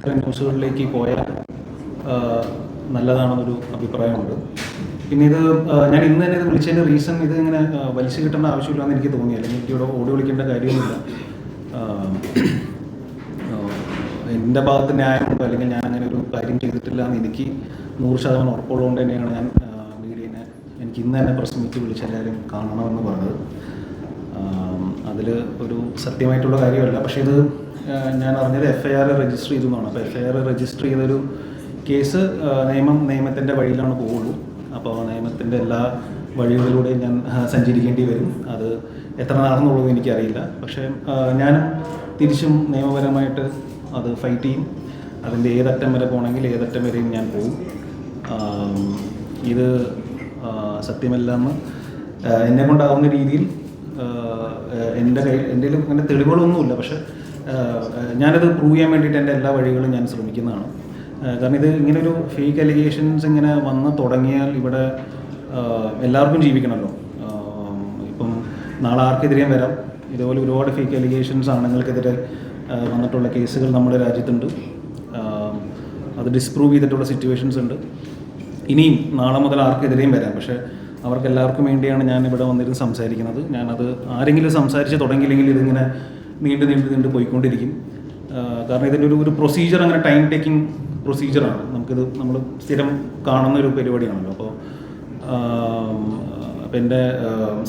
ന്യൂസുകളിലേക്ക് പോയാൽ നല്ലതാണെന്നൊരു അഭിപ്രായമുണ്ട്. പിന്നെ ഇത് ഞാൻ ഇന്ന് തന്നെ ഇത് വിളിച്ചതിന്റെ റീസൺ ഇത് ഇങ്ങനെ വലിച്ചു കിട്ടേണ്ട ആവശ്യമില്ലെന്ന് എനിക്ക് തോന്നി. അല്ലെങ്കിൽ ഇവിടെ ഓടി വിളിക്കേണ്ട കാര്യമൊന്നുമില്ല. എന്റെ ഭാഗത്ത് ന്യായമുണ്ടോ അല്ലെങ്കിൽ ഞാൻ അങ്ങനെ ഒരു കാര്യം ചെയ്തിട്ടില്ല എന്ന് എനിക്ക് നൂറ് ശതമാനം ഉറപ്പുള്ളതുകൊണ്ട് തന്നെയാണ് ഞാൻ മീഡിയനെ എനിക്ക് ഇന്ന് തന്നെ പ്രസ് മീറ്റ് വിളിച്ച് എല്ലാവരും കാണണമെന്ന് പറഞ്ഞത്. അതിൽ ഒരു സത്യമായിട്ടുള്ള കാര്യമല്ല. പക്ഷേ ഇത് ഞാൻ അറിഞ്ഞത് എഫ് ഐ ആർ രജിസ്റ്റർ ചെയ്തു എന്നാണ് അപ്പോൾ എഫ് ഐ ആർ രജിസ്റ്റർ ചെയ്തൊരു കേസ് നിയമം നിയമത്തിന്റെ വഴിയിലാണ് പോവുള്ളൂ. അപ്പോൾ നിയമത്തിന്റെ എല്ലാ വഴികളിലൂടെയും ഞാൻ സഞ്ചരിക്കേണ്ടി വരും. അത് എത്ര നാളെന്നുള്ളത് എനിക്കറിയില്ല. പക്ഷേ ഞാൻ തിരിച്ചും നിയമപരമായിട്ട് അത് ഫൈറ്റ് ചെയ്യും. അതിന്റെ ഏതറ്റം വരെ പോകണമെങ്കിൽ ഏതറ്റം വരെയും ഞാൻ പോകും ഇത് സത്യമല്ലെന്ന് എന്നെ കൊണ്ടാകുന്ന രീതിയിൽ എന്റെ കയ്യിൽ എന്റെ കയ്യിൽ അങ്ങനെ തെളിവുകളൊന്നുമില്ല. പക്ഷേ ഞാനത് പ്രൂവ് ചെയ്യാൻ വേണ്ടിയിട്ട് എന്റെ എല്ലാ വഴികളും ഞാൻ ശ്രമിക്കുന്നതാണ്. കാരണം ഇത് ഇങ്ങനെ ഒരു ഫേക്ക് അലിഗേഷൻസ് ഇങ്ങനെ വന്ന് തുടങ്ങിയാൽ ഇവിടെ എല്ലാവർക്കും ജീവിക്കണമല്ലോ. ഇപ്പം നാളെ ആർക്കെതിരെയും വരാം. ഇതുപോലെ ഒരുപാട് ഫേക്ക് അലിഗേഷൻസ് ആണുങ്ങൾക്കെതിരെ വന്നിട്ടുള്ള കേസുകൾ നമ്മുടെ രാജ്യത്തുണ്ട്. അത് ഡിസ്പ്രൂവ് ചെയ്തിട്ടുള്ള സിറ്റുവേഷൻസ് ഉണ്ട്. ഇനിയും നാളെ മുതൽ ആർക്കെതിരെയും വരാം. പക്ഷേ അവർക്കെല്ലാവർക്കും വേണ്ടിയാണ് ഞാൻ ഇവിടെ വന്നിരുന്ന് സംസാരിക്കുന്നത്. ഞാനത് ആരെങ്കിലും സംസാരിച്ച് തുടങ്ങിയില്ലെങ്കിൽ ഇതിങ്ങനെ നീണ്ടു നീണ്ടു നീണ്ടു പോയിക്കൊണ്ടിരിക്കും. കാരണം ഇതിന്റെ ഒരു ഒരു പ്രൊസീജിയർ അങ്ങനെ ടൈം ടേക്കിംഗ് പ്രൊസീജിയറാണ് നമുക്കിത് നമ്മൾ സ്ഥിരം കാണുന്ന ഒരു പരിപാടിയാണല്ലോ. അപ്പോൾ അപ്പം എന്റെ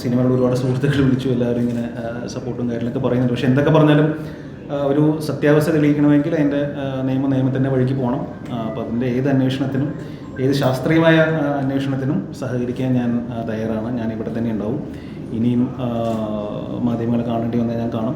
സിനിമയുടെ ഒരുപാട് സുഹൃത്തുക്കൾ വിളിച്ചു എല്ലാവരും ഇങ്ങനെ സപ്പോർട്ടും കാര്യങ്ങളൊക്കെ പറയുന്നുണ്ട്. പക്ഷേ എന്തൊക്കെ പറഞ്ഞാലും ഒരു സത്യാവസ്ഥ തെളിയിക്കണമെങ്കിൽ അതിന്റെ നിയമ നിയമത്തിന്റെ വഴിക്ക് പോകണം. അപ്പോൾ അതിന്റെ ഏത് അന്വേഷണത്തിനും ഏത് ശാസ്ത്രീയമായ അന്വേഷണത്തിനും സഹകരിക്കാൻ ഞാൻ തയ്യാറാണ്. ഞാൻ ഇവിടെ തന്നെ ഉണ്ടാവും. ഇനിയും മാധ്യമങ്ങൾ കാണേണ്ടി വന്നാൽ ഞാൻ കാണും.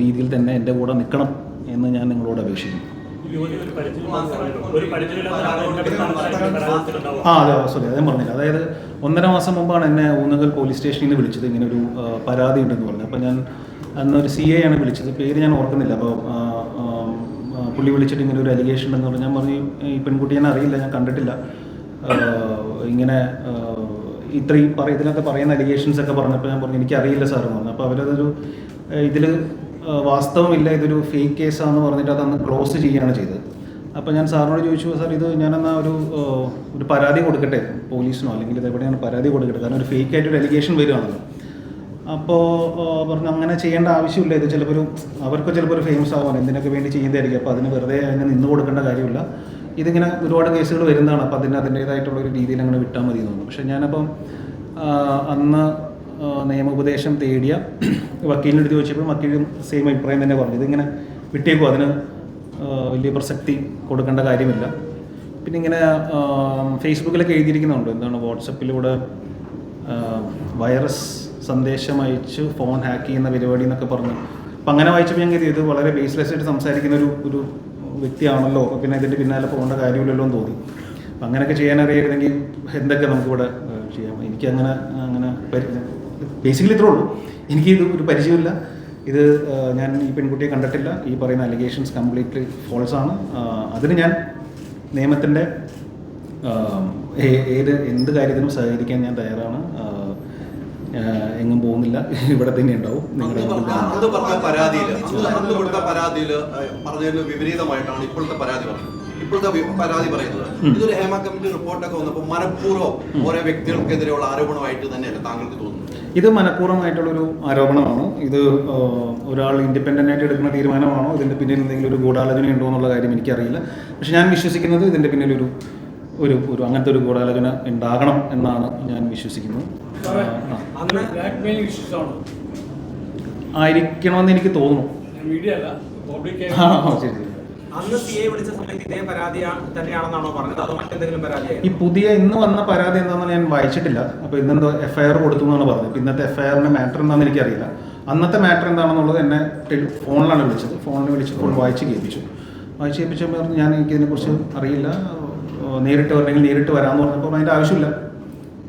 രീതിയിൽ തന്നെ എന്റെ കൂടെ നിൽക്കണം എന്ന് ഞാൻ നിങ്ങളോട് അപേക്ഷിക്കുന്നു. ആ അതെ സോറി അതേ പറഞ്ഞില്ല. അതായത് ഒന്നര മാസം മുമ്പാണ് എന്നെ ഊന്നുകൽ പോലീസ് സ്റ്റേഷനിൽ നിന്ന് വിളിച്ചത് ഇങ്ങനെ ഒരു പരാതി ഉണ്ടെന്ന് പറഞ്ഞു. അപ്പോൾ ഞാൻ അന്നൊരു ഒരു സി എ ആണ് വിളിച്ചത്. പേര് ഞാൻ ഓർക്കുന്നില്ല. അപ്പോൾ പുള്ളി വിളിച്ചിട്ട് ഇങ്ങനെ ഒരു അലിഗേഷൻ ഉണ്ടെന്ന് പറഞ്ഞു. ഞാൻ പറഞ്ഞു ഈ പെൺകുട്ടി ഞാൻ അറിയില്ല ഞാൻ കണ്ടിട്ടില്ല. ഇങ്ങനെ ഇത്രയും പറ ഇതിനകത്ത് പറയുന്ന അലിഗേഷൻസ് ഒക്കെ പറഞ്ഞപ്പോൾ ഞാൻ പറഞ്ഞു എനിക്കറിയില്ല സാർ എന്ന് പറഞ്ഞു. അപ്പോൾ അവരതൊരു ഇതിൽ വാസ്തവമില്ല ഇതൊരു ഫേക്ക് കേസാണെന്ന് പറഞ്ഞിട്ട് അതന്ന് ക്ലോസ് ചെയ്യുകയാണ് ചെയ്തത്. അപ്പോൾ ഞാൻ സാറിനോട് ചോദിച്ചു സാർ ഇത് ഞാനെന്നാ ഒരു ഒരു പരാതി കൊടുക്കട്ടെ പോലീസിനോ? അല്ലെങ്കിൽ ഇത് എവിടെയാണ് പരാതി കൊടുക്കട്ടെ? കാരണം ഒരു ഫേക്ക് ആയിട്ട് ഒരു അലിഗേഷൻ വരുവാണല്ലോ അപ്പോൾ പറഞ്ഞു അങ്ങനെ ചെയ്യേണ്ട ആവശ്യമില്ല. ഇത് ചിലപ്പോൾ ഒരു അവർക്ക് ചിലപ്പോൾ ഒരു ഫേമസ് ആവാൻ എന്തിനൊക്കെ വേണ്ടി ചെയ്യുന്നതായിരിക്കും. അപ്പോൾ അതിന് വെറുതെ അതിനെ നിന്ന് കൊടുക്കേണ്ട കാര്യമില്ല. ഇതിങ്ങനെ ഒരുപാട് കേസുകൾ വരുന്നതാണ്. അപ്പോൾ അതിന് അതിന്റേതായിട്ടുള്ള ഒരു രീതിയിൽ അങ്ങനെ വിട്ടാൽ മതി എന്ന് തോന്നുന്നു. പക്ഷേ ഞാനപ്പം അന്ന് നിയമോപദേശം തേടിയ വക്കീലിനോട് ചോദിച്ചപ്പോൾ വക്കീലും സെയിം അഭിപ്രായം തന്നെ പറഞ്ഞു. ഇതിങ്ങനെ വിട്ടേക്കും അതിന് വലിയ പ്രസക്തി കൊടുക്കേണ്ട കാര്യമില്ല. പിന്നെ ഇങ്ങനെ ഫേസ്ബുക്കിലൊക്കെ എഴുതിയിരിക്കുന്നുണ്ട്. എന്താണ് വാട്സപ്പിലൂടെ വൈറസ് സന്ദേശം അയച്ച് ഫോൺ ഹാക്ക് ചെയ്യുന്ന പരിപാടി എന്നൊക്കെ പറഞ്ഞു. അപ്പം അങ്ങനെ വായിച്ചപ്പോൾ ഞാൻ കരുതി ഇത് വളരെ ബേസ്ലെസ് ആയിട്ട് സംസാരിക്കുന്ന ഒരു ഒരു വ്യക്തിയാണല്ലോ. പിന്നെ ഇതിന്റെ പിന്നാലെ പോകേണ്ട കാര്യമില്ലല്ലോ എന്ന് തോന്നി. അപ്പം അങ്ങനെയൊക്കെ ചെയ്യാൻ എന്തൊക്കെ നമുക്കിവിടെ ചെയ്യാം? എനിക്കങ്ങനെ അങ്ങനെ ബേസിക്കലി ഇത്രേ ഉള്ളൂ. എനിക്ക് ഇത് ഒരു പരിചയമില്ല ഇത് ഞാൻ ഈ പെൺകുട്ടിയെ കണ്ടിട്ടില്ല. ഈ പറയുന്ന അലിഗേഷൻസ് കംപ്ലീറ്റ്ലി ഫോൾസ് ആണ്. അതിന് ഞാൻ നിയമത്തിന്റെ ഏത് എന്ത് കാര്യത്തിനും സഹകരിക്കാൻ ഞാൻ തയ്യാറാണ്. എങ്ങും പോകുന്നില്ല. ഇവിടെ തന്നെ ഉണ്ടാവും. നിങ്ങളുടെ പരാതിയിൽ പരാതിയിൽ പറഞ്ഞതിന് വിപരീതമായിട്ടാണ് ഇപ്പോഴത്തെ പരാതി പറഞ്ഞത്. ഇപ്പോഴത്തെ പരാതി പറയുന്നത്. ഇതൊരു ഹേമ കമ്മിറ്റി റിപ്പോർട്ടൊക്കെ വന്നപ്പോൾ മനഃപൂർവം ഓരോ വ്യക്തികൾക്കെതിരെയുള്ള ആരോപണമായിട്ട് തന്നെയല്ല താങ്കൾക്ക് തോന്നുന്നത്? ഇത് മനഃപൂർവമായിട്ടുള്ളൊരു ആരോപണമാണ്. ഇത് ഒരാൾ ഇൻഡിപെൻഡന്റ് ആയിട്ട് എടുക്കുന്ന തീരുമാനമാണോ? ഇതിന്റെ പിന്നിൽ എന്തെങ്കിലും ഒരു ഗൂഢാലോചന ഉണ്ടോ എന്നുള്ള കാര്യം എനിക്കറിയില്ല. പക്ഷെ ഞാൻ വിശ്വസിക്കുന്നത് ഇതിന്റെ പിന്നിലൊരു ഒരു ഒരു അങ്ങനത്തെ ഒരു ഗൂഢാലോചന ഉണ്ടാകണം എന്നാണ് ഞാൻ വിശ്വസിക്കുന്നത് ആയിരിക്കണമെന്ന് എനിക്ക് തോന്നുന്നു. മീഡിയ അല്ല പബ്ലിക് ആ, ശരി ശരി. പരാതി അതോ മറ്റെന്തെങ്കിലും ഈ പുതിയ ഇന്ന് വന്ന പരാതി എന്താണെന്ന് ഞാൻ വായിച്ചിട്ടില്ല. അപ്പോൾ ഇന്നെന്തോ എഫ്ഐആർ കൊടുത്തു എന്നാണ് പറഞ്ഞത്. ഇന്നത്തെ എഫ് ഐ ആറിന്റെ മാറ്റർ എന്താണെന്ന് എനിക്കറിയില്ല. അന്നത്തെ മാറ്റർ എന്താണെന്നുള്ളത് എന്നെ ഫോണിലാണ് വിളിച്ചത്. ഫോണിൽ വിളിച്ചപ്പോൾ വായിച്ച് കേൾപ്പിച്ചു. വായിച്ച് കേൾപ്പിച്ചപ്പോൾ ഞാൻ എനിക്കിതിനെക്കുറിച്ച് അറിയില്ല. നേരിട്ട് വരണമെങ്കിൽ നേരിട്ട് വരാമെന്ന് പറഞ്ഞപ്പോൾ അതിന്റെ ആവശ്യമില്ല.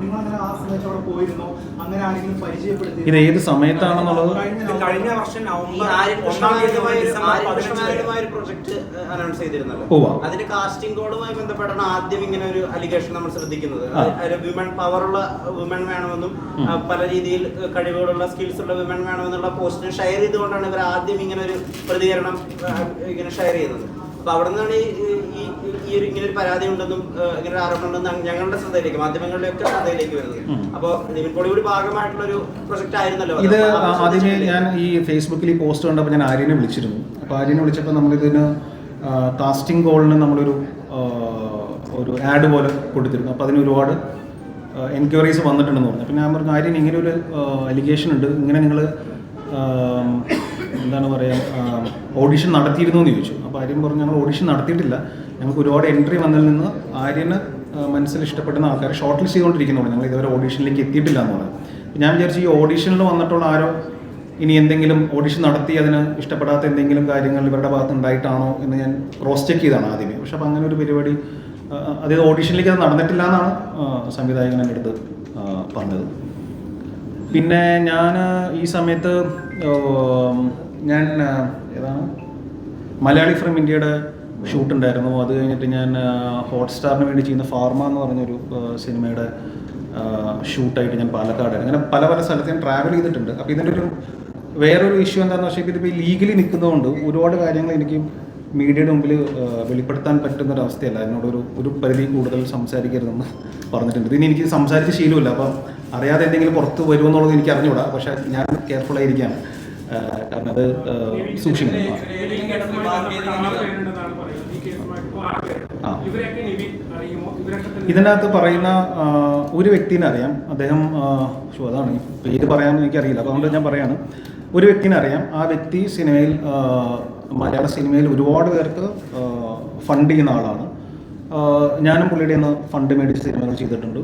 നിങ്ങൾ അങ്ങനെ ആ സമയത്ത് അവിടെ പോയിരുന്നോ. അങ്ങനെ ആരെങ്കിലും പരിചയപ്പെടുത്തി ഇത് ഏത് സമയത്താണെന്നുള്ളത്? കഴിഞ്ഞ വർഷം നവംബർ ഒന്നാം തീയതി പ്രൊജക്ട് അനൗൺസ് ചെയ്തിരുന്നല്ലോ. അതിന്റെ കാസ്റ്റിംഗ് കോഡുമായി ബന്ധപ്പെട്ടാണ് ആദ്യം ഇങ്ങനെ ഒരു അലിഗേഷൻ നമ്മൾ ശ്രദ്ധിക്കുന്നത്. വിമൻ പവറുള്ള വിമൻ വേണമെന്നും പല രീതിയിൽ കഴിവുകളുള്ള സ്കിൽസ് ഉള്ള വിമൻ വേണമെന്നുള്ള പോസ്റ്റിന് ഷെയർ ചെയ്തുകൊണ്ടാണ് ഇവർ ആദ്യം ഇങ്ങനെ ഒരു പ്രതികരണം ഇങ്ങനെ ഷെയർ ചെയ്യുന്നത്. അപ്പൊ അവിടെ നിന്നാണ് ഈ ഒരു ഇങ്ങനെ ഒരു പരാതി ഉണ്ടെന്നും ഇങ്ങനെ ഒരു ആരോപണം ഉണ്ടെന്നും ഞങ്ങളുടെ ശ്രദ്ധയിലേക്ക് മാധ്യമങ്ങളിലൊക്കെ ശ്രദ്ധയിലേക്ക് വരുന്നത്. അപ്പോൾ നിവിൻ പോളിയുടെ ഭാഗമായിട്ടുള്ള ഒരു പ്രൊജക്ട് ആയിരുന്നല്ലോ ഇത് ആദ്യമേ ഞാൻ ഈ ഫേസ്ബുക്കിൽ ഈ പോസ്റ്റ് കണ്ടപ്പോൾ ഞാൻ ആര്യനെ വിളിച്ചിരുന്നു. അപ്പോൾ ആര്യനെ വിളിച്ചപ്പോൾ നമ്മളിതിന് കാസ്റ്റിംഗ് കോളിന് നമ്മളൊരു ഒരു ആഡ് പോലെ കൊടുത്തിരുന്നു. അപ്പോൾ അതിന് ഒരുപാട് എൻക്വയറീസ് വന്നിട്ടുണ്ടെന്ന് പറഞ്ഞു. പിന്നെ ഞാൻ പറഞ്ഞു ആര്യൻ ഇങ്ങനെ ഒരു അലിഗേഷൻ ഉണ്ട്. ഇങ്ങനെ നിങ്ങൾ എന്താണ് പറയുക ഓഡിഷൻ നടത്തിയിരുന്നു എന്ന് ചോദിച്ചു. അപ്പോൾ ആര്യൻ പറഞ്ഞു ഞങ്ങൾ ഓഡിഷൻ നടത്തിയിട്ടില്ല. ഞങ്ങൾക്ക് ഒരുപാട് എൻട്രി വന്നതിൽ നിന്ന് ആര്യന് മനസ്സിൽ ഇഷ്ടപ്പെടുന്ന ആൾക്കാരെ ഷോർട്ട് ലിസ്റ്റ് ചെയ്തുകൊണ്ടിരിക്കുന്നുള്ളൂ ഞങ്ങൾ ഇതുവരെ ഓഡീഷനിലേക്ക് എത്തിയിട്ടില്ല എന്നുള്ളത്. ഞാൻ വിചാരിച്ചു ഈ ഓഡീഷനിൽ വന്നിട്ടുള്ള ആരോ ഇനി എന്തെങ്കിലും ഓഡിഷൻ നടത്തി അതിന് ഇഷ്ടപ്പെടാത്ത എന്തെങ്കിലും കാര്യങ്ങൾ ഇവരുടെ ഭാഗത്ത് ഉണ്ടായിട്ടാണോ എന്ന് ഞാൻ ക്രോസ് ചെക്ക് ചെയ്താണ് ആദ്യമേ. പക്ഷെ അപ്പോൾ അങ്ങനെ ഒരു പരിപാടി അതായത് ഓഡീഷനിലേക്ക് അത് നടന്നിട്ടില്ല എന്നാണ് സംവിധായകൻ എന്റെ അടുത്ത് പറഞ്ഞത്. പിന്നെ ഞാൻ ഈ സമയത്ത് ഞാൻ ഏതാണ്? മലയാളി ഫ്രം ഇന്ത്യയുടെ ഷൂട്ട് ഉണ്ടായിരുന്നു. അത് കഴിഞ്ഞിട്ട് ഞാൻ ഹോട്ട്സ്റ്റാറിന് വേണ്ടി ചെയ്യുന്ന ഫാർമ എന്ന് പറഞ്ഞൊരു സിനിമയുടെ ഷൂട്ടായിട്ട് ഞാൻ പാലക്കാട് അങ്ങനെ പല പല സ്ഥലത്ത് ഞാൻ ട്രാവൽ ചെയ്തിട്ടുണ്ട്. അപ്പോൾ ഇതിന്റെ ഒരു വേറൊരു ഇഷ്യൂ എന്താണെന്ന് വെച്ചാൽ ഇതിപ്പോൾ ലീഗലി നിൽക്കുന്നതുകൊണ്ട് ഒരുപാട് കാര്യങ്ങൾ എനിക്ക് മീഡിയയുടെ മുമ്പിൽ വെളിപ്പെടുത്താൻ പറ്റുന്ന ഒരു അവസ്ഥയല്ല. എന്നോടൊരു ഒരു പരിധി കൂടുതൽ സംസാരിക്കരുതെന്ന് പറഞ്ഞിട്ടുണ്ട്. ഇതിന് എനിക്ക് സംസാരിച്ച ശീലമില്ല. അപ്പം അറിയാതെ എന്തെങ്കിലും പുറത്ത് വരുമെന്നുള്ളത് എനിക്ക് അറിഞ്ഞുകൂടാ പക്ഷെ ഞാൻ കെയർഫുൾ ആയിരിക്കാം കാരണം അത് സൂക്ഷിക്കണം ആ. ആ. ഇവരെയൊക്കെ നിവിൻ അറിയുമോ ഇവരൊക്കെ തന്നെ ഇതിനകത്ത് പറയുന്ന ഒരു വ്യക്തിനെ അറിയാം. അദ്ദേഹം ഷോ അതാണ് പേര് പറയാമെന്ന് എനിക്കറിയില്ല. അപ്പോൾ അതുകൊണ്ട് ഞാൻ പറയാണ്. ഒരു വ്യക്തിനെ അറിയാം. ആ വ്യക്തി സിനിമയിൽ മലയാള സിനിമയിൽ ഒരുപാട് പേർക്ക് ഫണ്ട് ചെയ്യുന്ന ആളാണ്. ഞാനും പുള്ളിയുടെ നിന്ന് ഫണ്ട് മേടിച്ച് സിനിമകൾ ചെയ്തിട്ടുണ്ട്.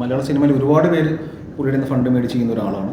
മലയാള സിനിമയിൽ ഒരുപാട് പേര് പുള്ളിയുടെ നിന്ന് ഫണ്ട് മേടിച്ച് ചെയ്യുന്ന ഒരാളാണ്.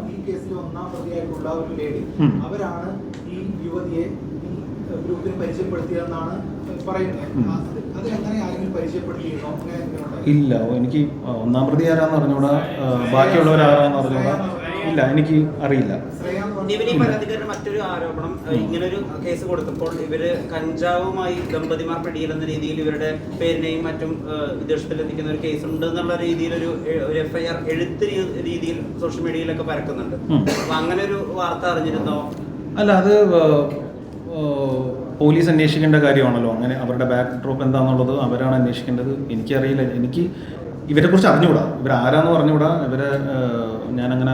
പ്രതിയായിട്ടുള്ള ഒരു ലേഡി അവരാണ് ഈ യുവതിയെ ഗ്രൂപ്പിന് പരിചയപ്പെടുത്തിയതെന്നാണ് പറയുന്നത്. ഇല്ല എനിക്ക് ഒന്നാം പ്രതി ആരാന്ന് അറിഞ്ഞൂടാ ബാക്കിയുള്ളവരാരാന്ന് ബാക്കിയുള്ളവർ ആരാന്ന് അറിഞ്ഞൂടാ ഇല്ല എനിക്ക് അറിയില്ല. ഈ പരാതിക്കാരന് മറ്റൊരു ആരോപണം ഇങ്ങനൊരു കേസ് കൊടുത്തപ്പോൾ ഇവർ കഞ്ചാവുമായി ദമ്പതിമാർ പിടിയിലെന്ന രീതിയിൽ ഇവരുടെ പേരിനെയും മറ്റും വിദേശത്തിലെത്തിക്കുന്ന ഒരു കേസ് ഉണ്ട് എന്നുള്ള രീതിയിൽ ഒരു എഫ്ഐആർ എഴുത്ത് രീതിയിൽ സോഷ്യൽ മീഡിയയിലൊക്കെ പരക്കുന്നുണ്ട്. അപ്പൊ അങ്ങനെ ഒരു വാർത്ത അറിഞ്ഞിരുന്നോ? അല്ല അത് പോലീസ് അന്വേഷിക്കേണ്ട കാര്യമാണല്ലോ. അങ്ങനെ അവരുടെ ബാക്ക് ഡ്രോപ്പ് എന്താണെന്നുള്ളത് അവരാണ് അന്വേഷിക്കേണ്ടത്. എനിക്കറിയില്ല. എനിക്ക് ഇവരെക്കുറിച്ച് അറിഞ്ഞുകൂടാ. ഇവരാരാന്ന് പറഞ്ഞുകൂടാ. ഇവരെ ഞാനങ്ങനെ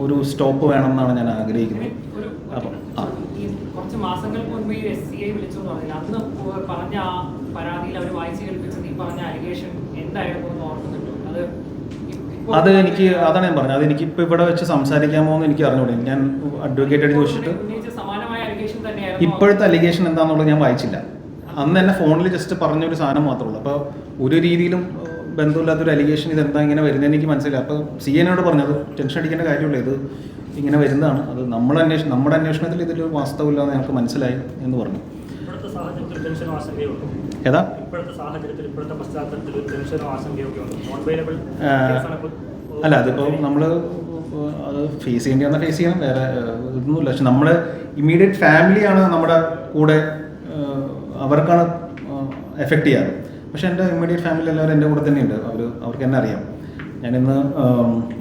ഒരു സ്റ്റോപ്പ് വേണം എന്നാണ് ഞാൻ ആഗ്രഹിക്കുന്നത്. ഒരു അപ്പം ആ. കുറച്ച് മാസങ്ങൾക്ക് മുൻപ് ഈ എസ് സി ഐ വിളിച്ചു പറഞ്ഞില്ല? അന്ന് പറഞ്ഞ ആ പരാതിയിൽ അവർ വായിച്ചു കേൾപ്പിച്ചത് ഈ പറഞ്ഞ അലിഗേഷൻ എന്തായിരുന്നു എന്ന് ഓർക്കുന്നുണ്ടോ? അത് അത് എനിക്ക് അതാണ് ഞാൻ പറഞ്ഞത്. അത് ഇപ്പൊ ഇവിടെ വെച്ച് സംസാരിക്കാമോ എന്ന് എനിക്ക് അറിഞ്ഞൂടെ. ഞാൻ അഡ്വക്കേറ്റ് ചോദിച്ചിട്ട് ഇപ്പോഴത്തെ അലിഗേഷൻ എന്താണെന്നുള്ളത് ഞാൻ വായിച്ചില്ല. അന്ന് എന്നെ ഫോണിൽ ജസ്റ്റ് പറഞ്ഞൊരു സാധനം മാത്രമേ ഉള്ളൂ. അപ്പോൾ ഒരു രീതിയിലും ബന്ധമില്ലാത്തൊരു അലിഗേഷൻ ഇതെന്താ ഇങ്ങനെ വരുന്നത് എനിക്ക് മനസ്സിലായി. അപ്പോൾ സി എന്നോട് പറഞ്ഞത് ടെൻഷൻ അടിക്കേണ്ട കാര്യമില്ല ഇത് ഇങ്ങനെ വരുന്നതാണ്. അത് നമ്മുടെ അന്വേഷണം നമ്മുടെ അന്വേഷണത്തിൽ ഇതിലൊരു വാസ്തവമില്ലാന്ന് ഞങ്ങൾക്ക് മനസ്സിലായി എന്ന് പറഞ്ഞു. ഏതാ? അല്ല അതിപ്പോൾ നമ്മൾ അത് ഫേസ് ചെയ്യേണ്ടി വന്നാൽ ഫേസ് ചെയ്യണം വേറെ ഇതൊന്നുമില്ല. പക്ഷെ നമ്മുടെ ഇമ്മീഡിയറ്റ് ഫാമിലിയാണ് നമ്മുടെ കൂടെ അവർക്കാണ് എഫക്റ്റ് ചെയ്യാറ്. പക്ഷെ എന്റെ ഇമ്മീഡിയറ്റ് ഫാമിലി എല്ലാവരും എന്റെ കൂടെ തന്നെയുണ്ട്. അവർ അവർക്ക് എന്നെ അറിയാം. ഞാനിന്ന്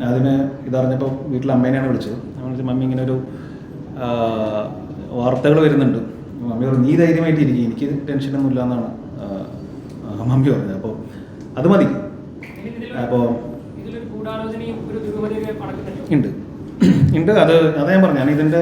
അതിന് ഇതറിഞ്ഞപ്പോൾ വീട്ടിൽ അമ്മേനെയാണ് വിളിച്ചത്. വിളിച്ചു മമ്മി ഇങ്ങനെ ഒരു വാർത്തകൾ വരുന്നുണ്ട്. മമ്മി പറഞ്ഞു നീ ധൈര്യമായിട്ട് ഇരിക്കും. എനിക്ക് ടെൻഷനൊന്നും ഇല്ല എന്നാണ് മമ്മി പറഞ്ഞത്. അപ്പോൾ അത് മതി. അപ്പോൾ ഉണ്ട്. ഉണ്ട്. അത് അതാ ഞാൻ പറഞ്ഞു. ഞാൻ ഇതിന്റെ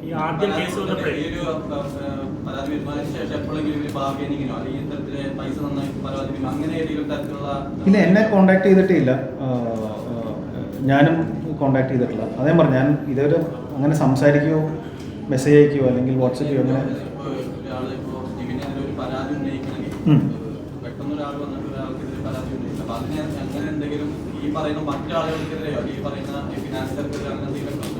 ആദ്യം കേസ് വന്നപ്പോഴേ. ഈ ഒരു പരാതി തീരുമാനിച്ച ശേഷം എപ്പോഴെങ്കിലും ഇവർ ബാർഗൈനിങ്ങിനോ അല്ലെങ്കിൽ ഇത്തരത്തിൽ പൈസ നന്നായി പരാതി തീരുമാനം അങ്ങനെ ഏതെങ്കിലും തരത്തിലുള്ള ഇല്ല എന്നെ കോണ്ടാക്ട് ചെയ്തിട്ടില്ല. ആ, ആ, ഞാനും കോണ്ടാക്ട് ചെയ്തിട്ടില്ല. അതേ പറഞ്ഞു ഞാൻ ഇതുവരെ അങ്ങനെ സംസാരിക്കുകയോ മെസ്സേജ് അയക്കുകയോ അല്ലെങ്കിൽ വാട്സപ്പ് ചെയ്യോ അങ്ങനെ ഇപ്പോ ഒരാൾ ഇപ്പോ ജിബിനെതിരെ ഒരു പരാതി ഉന്നയിക്കണമെങ്കിൽ ഉം. പെട്ടെന്ന് ഒരാൾ വന്നിട്ട് പരാതി ഉന്നയിക്കും. അപ്പൊ അതിന് അങ്ങനെ എന്തെങ്കിലും ഈ പറയുന്ന മറ്റാളുകൾക്കെതിരെയോ ഈ പറയുന്ന ഫിനാൻസർക്കെതിരെ അങ്ങനെ എന്തെങ്കിലും പ്രശ്നം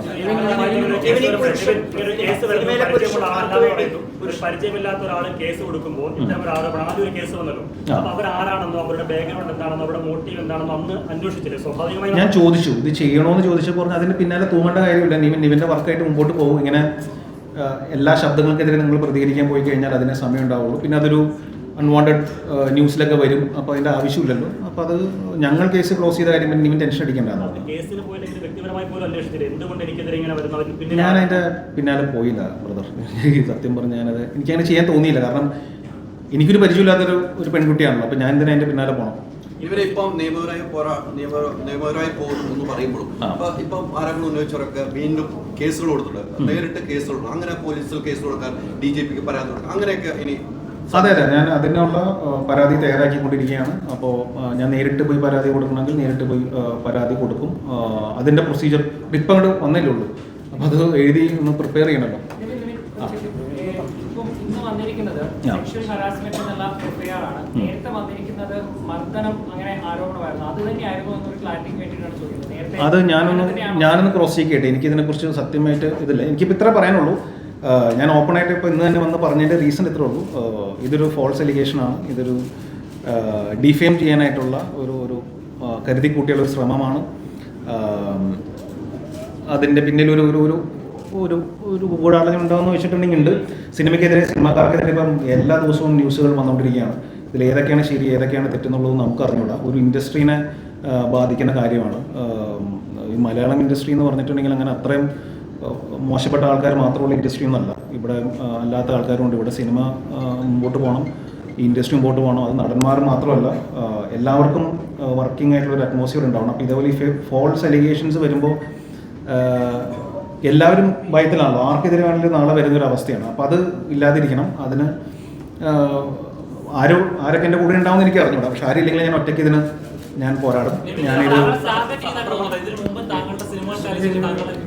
ഒരു പരിചയമില്ലാത്ത ഒരാൾ കേസ് കൊടുക്കുമ്പോൾ ഇത്തരം ഒരു ആരോപണം. ആദ്യം ഒരു കേസ് വന്നല്ലോ. അപ്പൊ അവർ ആരാണെന്നോ അവരുടെ ബാക്ക്ഗ്രൗണ്ട് എന്താണെന്നോ അവരുടെ മോട്ടീവ് എന്താണെന്നോ അന്ന് അന്വേഷിച്ചില്ലേ? സ്വാഭാവികമായി ഞാൻ ചോദിച്ചു ഇത് ചെയ്യണോന്ന് ചോദിച്ചപ്പോൾ പറഞ്ഞു അതിന് പിന്നാലെ തൂങ്ങേണ്ട കാര്യമില്ല. നിവിൻ നിവിന്റെ വർക്കായിട്ട് മുമ്പോട്ട് പോകും ഇങ്ങനെ എല്ലാ ശബ്ദങ്ങൾക്കെതിരെ നിങ്ങൾ പ്രതികരിക്കാൻ പോയി കഴിഞ്ഞാൽ അതിന് സമയം ഉണ്ടാവുള്ളൂ പിന്നെ അതൊരു അൺവാണ്ടഡ് ന്യൂസിലൊക്കെ വരും. അപ്പോൾ അതിന്റെ ആവശ്യമില്ലല്ലോ. അപ്പോൾ അത് ഞങ്ങൾ കേസ് ക്ലോസ് ചെയ്ത കാര്യം പിന്നെ നിവിൻ ടെൻഷൻ അടിക്കേണ്ടതാണ് കേസിന് പോയില്ലെങ്കിൽ വ്യക്തിപരമായി പോലും അന്വേഷിച്ചില്ലേ. എനിക്കെതിരെ ഇങ്ങനെ വരുന്നവർ പിന്നെ ഞാൻ അതിന്റെ പിന്നാലെ പോയില്ല ബ്രദർ സത്യം പറഞ്ഞ് ഞാനത് എനിക്കങ്ങനെ ചെയ്യാൻ തോന്നിയില്ല. കാരണം എനിക്കൊരു പരിചയമില്ലാത്തൊരു ഒരു പെൺകുട്ടിയാണല്ലോ. അപ്പോൾ ഞാൻ എന്തിനാ അതിന്റെ പിന്നാലെ പോകണം ഇവരെ ഇപ്പം നിയമപരമായി പോരാ നിയമ നിയമപരമായി പോകുന്നു എന്ന് പറയുമ്പോഴും ഇപ്പം ആരെങ്കിലും ഉന്നയിച്ചവരൊക്കെ വീണ്ടും കേസുകൾ കൊടുത്തിട്ടുണ്ട്. നേരിട്ട് കേസുകൾ കൊടുക്കും. അങ്ങനെ പോലീസിൽ കേസ് കൊടുക്കാൻ ഡി ജി പിക്ക് പരാതി കൊടുക്കാം അങ്ങനെയൊക്കെ ഇനി അതെ അതെ. ഞാൻ അതിനുള്ള പരാതി തയ്യാറാക്കിക്കൊണ്ടിരിക്കുകയാണ്. അപ്പോൾ ഞാൻ നേരിട്ട് പോയി പരാതി കൊടുക്കണമെങ്കിൽ നേരിട്ട് പോയി പരാതി കൊടുക്കും. അതിന്റെ പ്രൊസീജിയർ ഇപ്പം അങ്ങോട്ട് വന്നല്ലേ ഉള്ളൂ അപ്പോൾ അത് എഴുതി ഒന്ന് പ്രിപ്പയർ ചെയ്യണമല്ലോ. സെക്ഷൽ ഹറാസ്മെന്റ് എന്നുള്ള നേരത്തെ വന്നിരിക്കുന്നത് മർദ്ദനം അങ്ങനെ ആരോപണമായിരുന്നു. അത് തന്നെയായിരുന്നു എന്നൊരു ക്ലാരിറ്റിക്ക് വേണ്ടിയിട്ടാണ് ചോദിക്കുന്നത്. നേരത്തെ അത് ഞാനൊന്ന്? ഞാനൊന്ന് ക്രോസ് ചെയ്യട്ടെ. എനിക്ക് ഇതിനെക്കുറിച്ച് സത്യമായിട്ട് ഇതില്ല. എനിക്കിപ്പോൾ ഇത്ര പറയാനുള്ളൂ. ഞാൻ ഓപ്പണായിട്ട് ഇപ്പോൾ ഇന്ന് തന്നെ വന്ന് പറഞ്ഞതിന്റെ റീസൺ ഇത്രേ ഉള്ളൂ. ഇതൊരു ഫോൾസ് എലിഗേഷനാണ് ഇതൊരു ഡിഫെയിം ചെയ്യാനായിട്ടുള്ള ഒരു ഒരു കരുതി കൂട്ടിയുള്ള ഒരു ശ്രമമാണ്. അതിന്റെ പിന്നിൽ ഒരു ഒരു ഒരു ഒരു ഒരു ഗൂഢാലോചന ഉണ്ടോയെന്ന് വെച്ചിട്ടുണ്ടെങ്കിൽ ഉണ്ട്. സിനിമയ്ക്കെതിരെ സിനിമാക്കാർക്കെതിരെ ഇപ്പം എല്ലാ ദിവസവും ന്യൂസുകൾ വന്നുകൊണ്ടിരിക്കുകയാണ് ഇതിൽ ഏതൊക്കെയാണ് ശരി ഏതൊക്കെയാണ് തെറ്റെന്നുള്ളത് നമുക്ക് അറിഞ്ഞൂടാ. ഒരു ഇൻഡസ്ട്രീനെ ബാധിക്കുന്ന കാര്യമാണ്. ഈ മലയാളം ഇൻഡസ്ട്രി എന്ന് പറഞ്ഞിട്ടുണ്ടെങ്കിൽ അങ്ങനെ അത്രയും മോശപ്പെട്ട ആൾക്കാർ മാത്രമുള്ള ഇൻഡസ്ട്രി ഒന്നല്ല. ഇവിടെ അല്ലാത്ത ആൾക്കാരുണ്ട്. ഇവിടെ സിനിമ മുമ്പോട്ട് പോകണം. ഈ ഇൻഡസ്ട്രി മുമ്പോട്ട് പോകണം. അത് നടന്മാർ മാത്രമല്ല എല്ലാവർക്കും വർക്കിംഗ് ആയിട്ടുള്ള ഒരു അറ്റ്മോസ്ഫിയർ ഉണ്ടാവണം. അപ്പോൾ ഇതേപോലെ ഈ ഫോൾസ് അലിഗേഷൻസ് വരുമ്പോൾ എല്ലാവരും ഭയത്തിലാണല്ലോ. ആർക്കെതിരെ വേണമെങ്കിലും നാളെ വരുന്നൊരു അവസ്ഥയാണ്. അപ്പോൾ അത് ഇല്ലാതിരിക്കണം. അതിന് ആരോ ആരൊക്കെ എന്റെ കൂടെ ഉണ്ടാവും എനിക്ക് അറിഞ്ഞൂടാ. പക്ഷെ ആരില്ലെങ്കിൽ ഞാൻ ഒറ്റയ്ക്ക് ഇതിന് ഞാൻ പോരാടും. ഞാനിത്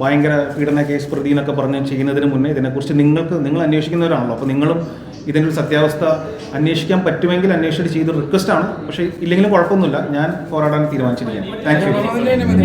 ഭയങ്കര പീഡന കേസ് പ്രതി എന്നൊക്കെ പറഞ്ഞ് ചെയ്യുന്നതിന് മുന്നേ ഇതിനെക്കുറിച്ച് നിങ്ങൾക്ക് നിങ്ങൾ അന്വേഷിക്കുന്നവരാണല്ലോ. അപ്പോൾ നിങ്ങളും ഇതിന്റെ ഒരു സത്യാവസ്ഥ അന്വേഷിക്കാൻ പറ്റുമെങ്കിൽ അന്വേഷിച്ചിട്ട് ചെയ്ത് റിക്വസ്റ്റ് ആണ്. പക്ഷേ ഇല്ലെങ്കിലും കുഴപ്പമൊന്നുമില്ല. ഞാൻ പോരാടാൻ തീരുമാനിച്ചിരിക്കുകയാണ്. Thank you